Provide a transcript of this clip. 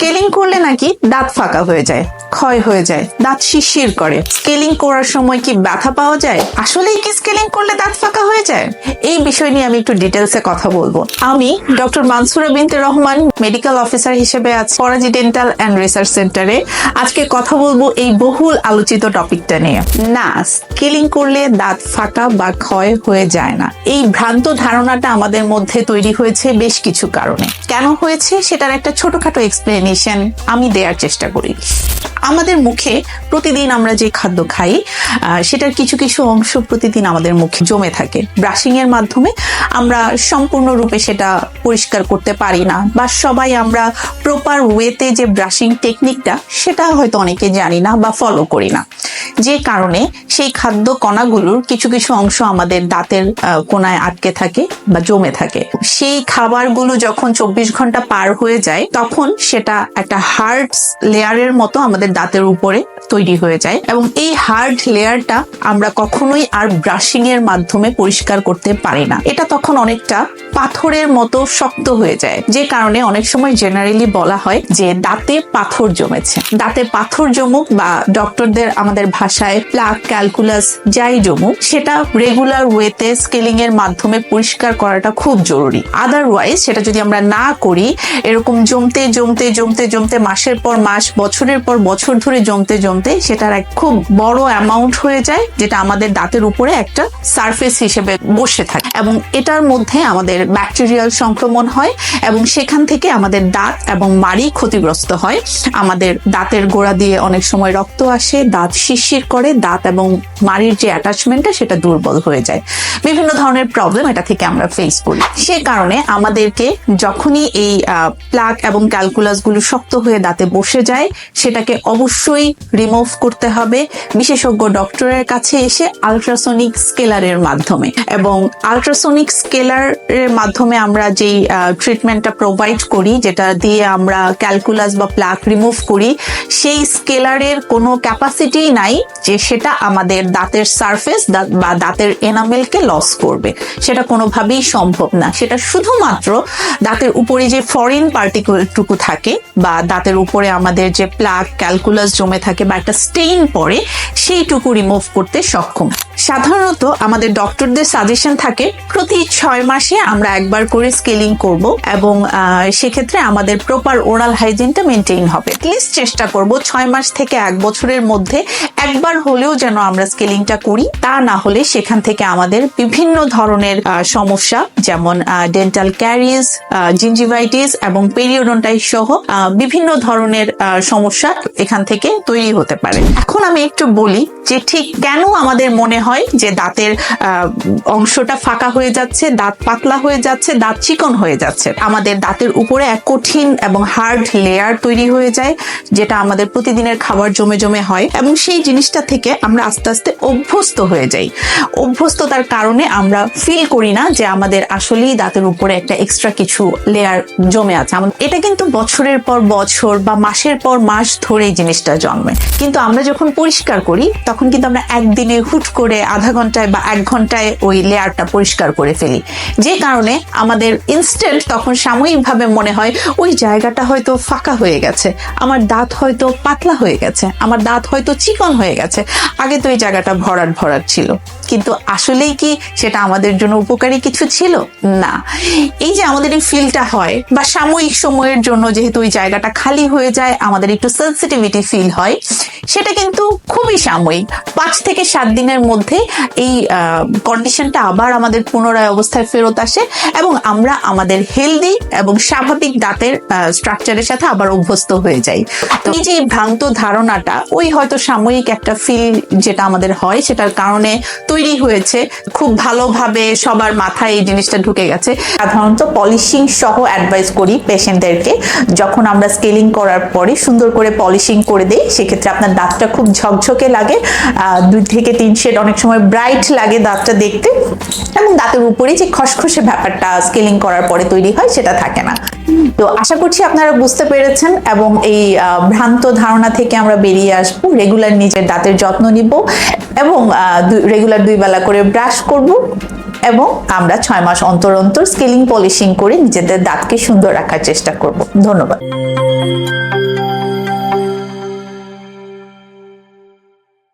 Scaling করলে নাকি দাঁত ফাঁকা হয়ে যায়। ক্ষয় হয়ে যায়, দাঁত শিরশির করে। স্কেলিং করার সময় কি ব্যথা পাওয়া যায়? আসলেই কি স্কেলিং করলে দাঁত ফাঁকা হয়ে যায়? এই বিষয় নিয়ে আমি একটু ডিটেলসে কথা বলব। আমি doctor Mansura Binte Rahman medical officer হিসেবে আছি ফরাজি ডেন্টাল অ্যান্ড রিসার্চ সেন্টারে আজকে কথা বলব এই বহুল আলোচিত টপিকটা নিয়ে। না, স্কেলিং করলে দাঁত ফাঁকা বা ক্ষয় হয়ে যায় না। এই ভ্রান্ত ধারণাটা আমাদের মধ্যে তৈরি হয়েছে বেশ কিছু কারণে। কেন হয়েছে? সেটার একটা ছোটখাটো এক্সপ্লেনেশন আমি দেওয়ার চেষ্টা করি। আমাদের মুখে প্রতিদিন আমরা যে খাদ্য খাই সেটার কিছু কিছু অংশ প্রতিদিন আমাদের মুখে জমে থাকে। ব্রাশিংয়ের মাধ্যমে আমরা সম্পূর্ণরূপে সেটা পরিষ্কার করতে পারি না বা সবাই আমরা প্রপার ওয়েতে যে ব্রাশিং টেকনিকটা সেটা হয়তো অনেকে জানি না বা ফলো করি না। যে কারণে সেই খাদ্য কণাগুলোর কিছু কিছু অংশ আমাদের দাঁতের কোনায় আটকে থাকে বা জমে থাকে। সেই খাবারগুলো যখন চব্বিশ ঘণ্টা পার হয়ে যায়, তখন সেটা একটা হার্ড লেয়ারের মতো আমাদের দাঁতের উপরে তৈরি হয়ে যায় এবং এই হার্ড লেয়ারটা আমরা কখনোই আর ব্রাশিং এর মাধ্যমে পরিষ্কার করতে পারি না। এটা তখন অনেকটা পাথরের মতো শক্ত হয়ে যায়। যে কারণে অনেক সময় জেনারেলি বলা হয় যে দাঁতে পাথর জমেছে। দাঁতে পাথর জমুক বা ডক্টরদের আমাদের ভাষায় প্লাক ক্যালকুলাস যাই জমুক, সেটা রেগুলার ওয়েতে স্কেলিং এর মাধ্যমে পরিষ্কার করাটা খুব জরুরি। আদারওয়াইজ সেটা যদি আমরা না করি, এরকম জমতে জমতে জমতে জমতে মাসের পর মাস, বছরের পর বছর ধরে জমতে জমতে সেটার এক খুব বড় অ্যামাউন্ট হয়ে যায়, যেটা আমাদের দাঁতের উপরে একটা সারফেস হিসেবে বসে থাকে। এবং এটার মধ্যে আমাদের ব্যাকটেরিয়াল সংক্রমণ হয় এবং সেখান থেকে আমাদের দাঁত এবং মাড়ি ক্ষতিগ্রস্ত হয়। আমাদের দাঁতের গোড়া দিয়ে অনেক সময় রক্ত আসে, দাঁত শিরশির করে, দাঁত এবং মাড়ির যে অ্যাটাচমেন্টটা সেটা দুর্বল হয়ে যায়। বিভিন্ন ধরনের প্রবলেম এটা থেকে আমরা ফেস করি। সে কারণে আমাদেরকে যখনই এই প্লাক এবং ক্যালকুলাসগুলো শক্ত হয়ে দাঁতে বসে যায়, সেটাকে অবশ্যই রিমুভ করতে হবে। বিশেষজ্ঞ ডক্টরের কাছে এসে আলট্রাসোনিক স্কেলারের মাধ্যমে। এবং আলট্রাসোনিক স্কেলারের মাধ্যমে আমরা যেই ট্রিটমেন্টটা প্রোভাইড করি, যেটা দিয়ে আমরা ক্যালকুলাস বা প্লাক রিমুভ করি, সেই স্কেলারের কোনো ক্যাপাসিটি নাই যে সেটা আমাদের দাঁতের সারফেস বা দাঁতের এনামেলকে লস করবে। সেটা কোনোভাবেই সম্ভব না। সেটা শুধুমাত্র দাঁতের উপরে যে ফরেন পার্টিকুলটুকু থাকে, বা দাঁতের উপরে আমাদের যে প্লাক ক্যালকুলাস জমে থাকে, বা একটা স্টেইন পড়ে, সেইটুকু রিমুভ করতে সক্ষম। সাধারণত আমাদের ডক্টরদের সাজেশন থাকে, প্রতি ছয় মাসে আমরা একবার করে স্কেলিং করব এবং সেক্ষেত্রে আমাদের প্রপার ওরাল হাইজিনটা মেনটেইন হবে। প্লিজ চেষ্টা করব ছয় মাস থেকে এক বছরের মধ্যে একবার হলেও যেন আমরা স্কেলিংটা করি। তা না হলে সেখান থেকে আমাদের বিভিন্ন ধরনের সমস্যা যেমন ডেন্টাল ক্যারিজ জিঞ্জিভাইটিস এবং পেরিওডন্টাইস সহ বিভিন্ন ধরনের সমস্যা এখান থেকে তৈরি হতে পারে। এখন আমি একটু বলি যে ঠিক কেন আমাদের মনে হয় যে দাঁতের অংশটা ফাঁকা হয়ে যাচ্ছে, দাঁত পাতলা হয়ে যাচ্ছে, দাঁত চিকন হয়ে যাচ্ছে। আমাদের দাঁতের উপরে এক কঠিন এবং হার্ড লেয়ার তৈরি হয়ে যায়, যেটা আমাদের প্রতিদিনের খাবার জমে জমে হয়। এবং সেই জিনিসটা থেকে আমরা আস্তে আস্তে অভ্যস্ত হয়ে যাই। অভ্যস্ততার কারণে আমরা ফিল করি না যে আমাদের আসলেই দাঁতের উপরে একটা এক্সট্রা কিছু লেয়ার জমে আছে। এটা কিন্তু বছরের পর বছর বা মাসের পর মাস ধরে এই জিনিসটা জন্মে। কিন্তু আমরা যখন পরিষ্কার করি, তখন কিন্তু আমরা একদিনে হুট করে আধা ঘন্টায় বা এক ঘন্টায় ওই লেয়ারটা পরিষ্কার করে ফেলি। যে কারণে আমাদের ইনস্ট্যান্ট তখন সাময়িকভাবে মনে হয়, ওই জায়গাটা হয়তো ফাঁকা হয়ে গেছে, আমার দাঁত হয়তো পাতলা হয়ে গেছে, আমার দাঁত হয়তো চিকন হয়ে গেছে। আগে তো ওই জায়গাটা ভরাট ভরাট ছিল। কিন্তু আসলেই কি সেটা আমাদের জন্য উপকারী কিছু ছিল? না। এই যে আমাদের এই ফিলটা হয়, বা সাময়িক সময়ের জন্য যেহেতু ওই জায়গাটা খালি হয়ে যায়, আমাদের একটু সেন্সিটিভিটি ফিল হয়, সেটা কিন্তু খুবই সাময়িক। পাঁচ থেকে সাত দিনের মধ্যে এই কন্ডিশনটা আবার আমাদের পুনরায় অবস্থায় ফেরত আসে এবং আমরা আমাদের হেলদি এবং স্বাভাবিক দাঁতের স্ট্রাকচারের সাথে আবার অভ্যস্ত হয়ে যাই। তো এই যে ভ্রান্ত ধারণাটা, ওই হয়তো সাময়িক একটা ফিল যেটা আমাদের হয়, সেটার কারণে তৈরি হয়েছে, খুব ভালোভাবে সবার মাথায় এই জিনিসটা ঢুকে গেছে। সাধারণত পলিশিং সহ অ্যাডভাইস করি পেশেন্টদেরকে যখন আমরা স্কেলিং করার পরে সুন্দর করে পলিশিং করে দেই, সেক্ষেত্রে আপনার দাঁতটা খুব ঝকঝকে লাগে। দুই থেকে তিন শেড অনেক সময় ব্রাইট লাগে দাঁতটা দেখতে। এবং দাঁতের উপরে যে খসখসে ব্যাপারটা স্কেলিং করার পরে তৈরি হয়, সেটা থাকে না। তো আশা করছি আপনারা বুঝতে পেরেছেন এবং এই ভ্রান্ত ধারণা থেকে আমরা বেরিয়ে আসব। রেগুলার নিজের দাঁতের যত্ন নিব এবং রেগুলার দুই বেলা করে ব্রাশ করব এবং আমরা ছয় মাস অন্তর অন্তর স্কেলিং পলিশিং করে নিজেদের দাঁতকে সুন্দর রাখার চেষ্টা করব। ধন্যবাদ।